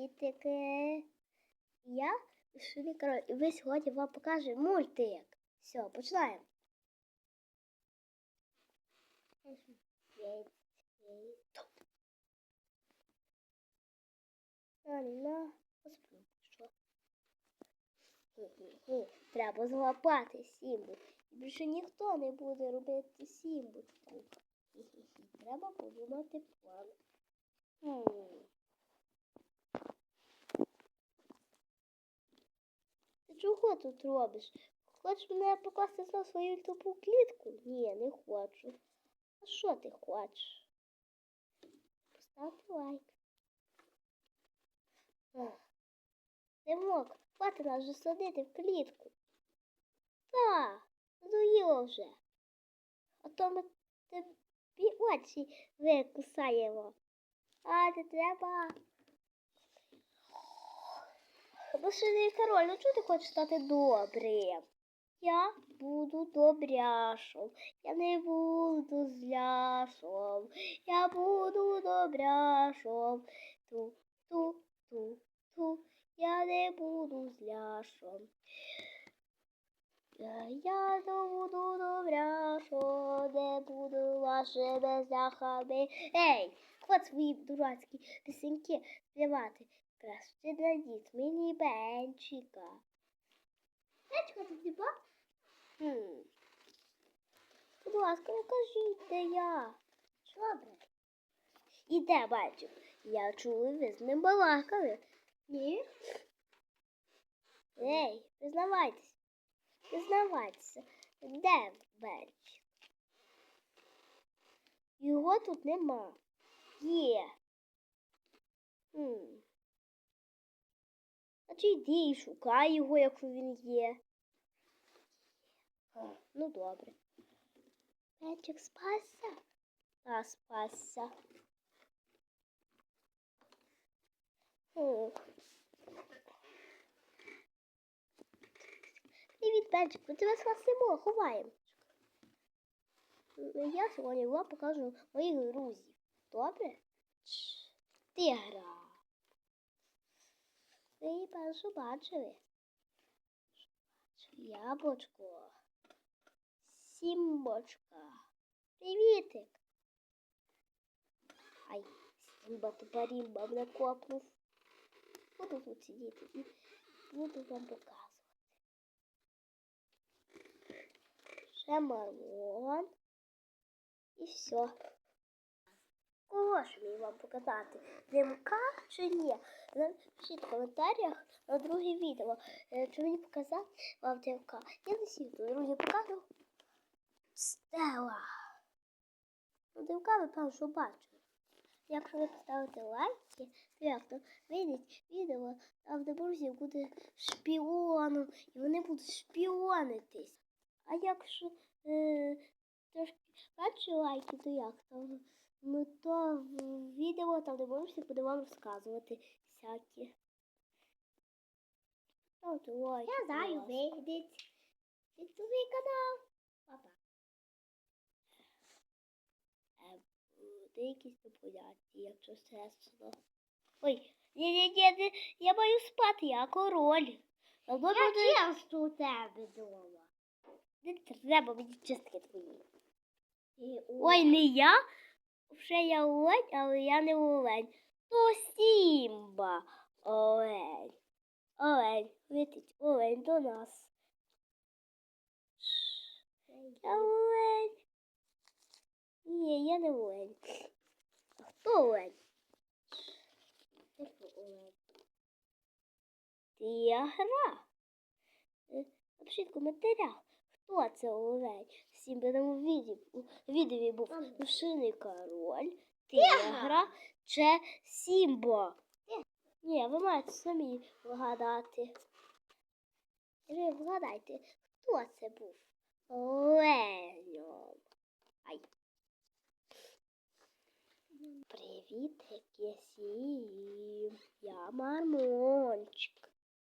Привітики. Я Шулі Король, і ви сьогодні вам покажу мультик. Все, починаємо. Треба злапати Сімбу. І більше ніхто не буде робити Сімбу. Треба подумати план. Хм. Ти чого тут робиш? Хочеш мене покласти на свою тупу клітку? Ні, не хочу. А що ти хочеш? Поставте лайк. Димок, хватить нас вже садити в клітку. Та, надоїло вже. А то ми тобі очі викусаємо. А не треба. Башений король, ну чого ти хочеш стати добрим? Я буду добряшом, я не буду зляшом, я буду добряшом. Ту, ту, ту, ту, я не буду зляшом. Я, я не буду добряшом, не буду вашими зляхами. Ей, хват свої дурацькі пісеньки співати. Краще дадіть мені бенчика. Бенчика тут не було? Хм. Будь ласка, не кажіть, де я. Добре. І де бенчик? Я чула, ви з ним балакали. Ні? Ей, признавайтесь. Признавайтеся, де бенчик? Його тут нема. Є. Хм. А чи йди і шукай його, якщо він є. А, ну добре. Пенчик спасся? Та спасся. Хм. Привіт, Пенчик, ми тебе спасимо, ховаємо. Ну, Я сьогодні вам покажу моїх друзів. Добре? Чш, Тигра. Ви її першу бачили. Яблочко. Сімбочка. Привітик. Ай, Сімба тупорімба мене копнув. Буду тут сидіти і буду вам показувати. Ще мармон. І все. Ж мені вам показати? Димка чи ні? Напишіть в коментарях на друге відео, е, чи мені показати вам димка. Я не всіх друзі покажу. Стела. Ну, димка ви певно, бачили. Якщо ви поставите лайки, то то вийдеть відео, там де друзі буде шпіоном, і вони будуть шпіонитись. А якщо е, трошки менше лайки, то як там? Ну то в відео там можете буде вам розказувати всякі. Ставте лайки. Я знаю, вийдеть. Підписуй канал. Папа. Е, Буде якісь непоняття, якщо чесно. Ой, ні, ні, ні, ні, я маю спати, я король. Давно Я буде... часто у тебе вдома. Не треба мені чистки твої. Ой, не я. Вже я олень, але я не олень. То Сімба. Олень. Олень. Летить олень до нас. Я олень. Ні, я не олень. А хто олень? Тігра. Е, Напишіть в хто це олень. Всім нам відео, відео був Ага. король, тигра чи Сімбо. Ні, ви маєте самі вгадати. Ви вгадайте, хто це був? Оленем. Ай. Привіт, всім. Я Мармончик.